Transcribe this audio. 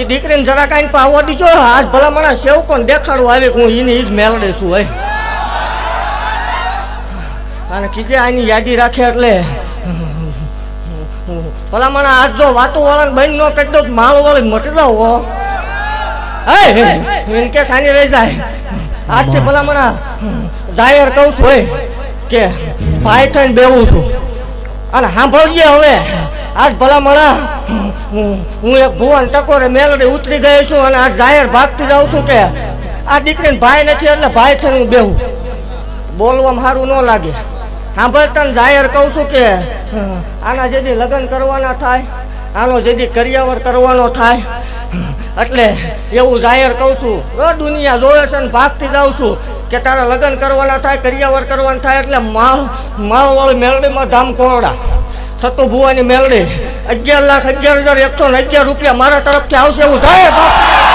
એ દીકરીને જરા કાંઈ પાવવા દીજો આજ ભલા મને સેવ દેખાડું આવે હું એની જ મેળડે હોય અને કીધે આની યાદી રાખે એટલે. ભલા મને આજ જો વાતો વાળાને બંધ ન કરી દો માળો વાળી મટી જાવ, હે. એને કે સાની રહી જાય. આજથી ભલા મને જાહેર કહું છું હોય કે ભાઈ થઈને બેવું છું. અને સાંભળજે હવે. આજ ભલા મળા હું એક ભુવન ટકોરે મેલડી ઉતરી ગયો છું અને આજ જાહેર ભાગતી જાઉં છું કે આ દીકરીને ભાઈ નથી એટલે ભાઈ થઈને હું બેહું. બોલવામાં સારું ન લાગે. સાંભળતા ને જાહેર કહું છું કે આના જેથી લગ્ન કરવાના થાય, આનો જેથી કરિયાવર કરવાનો થાય એટલે એવું જાહેર કહું છું. દુનિયા, જોવે છે ને ભાગતી જાઉં છું કે તારા લગ્ન કરવાના થાય, કરિયાવર કરવાના થાય, એટલે માળ, માળવાળી મેળડીમાં ધામ કોરડા સતુ ભુવાની મેલડી. અગિયાર લાખ, અગિયાર હજાર એકસો ને અગિયાર રૂપિયા મારા તરફથી આવશે એવું ભાગ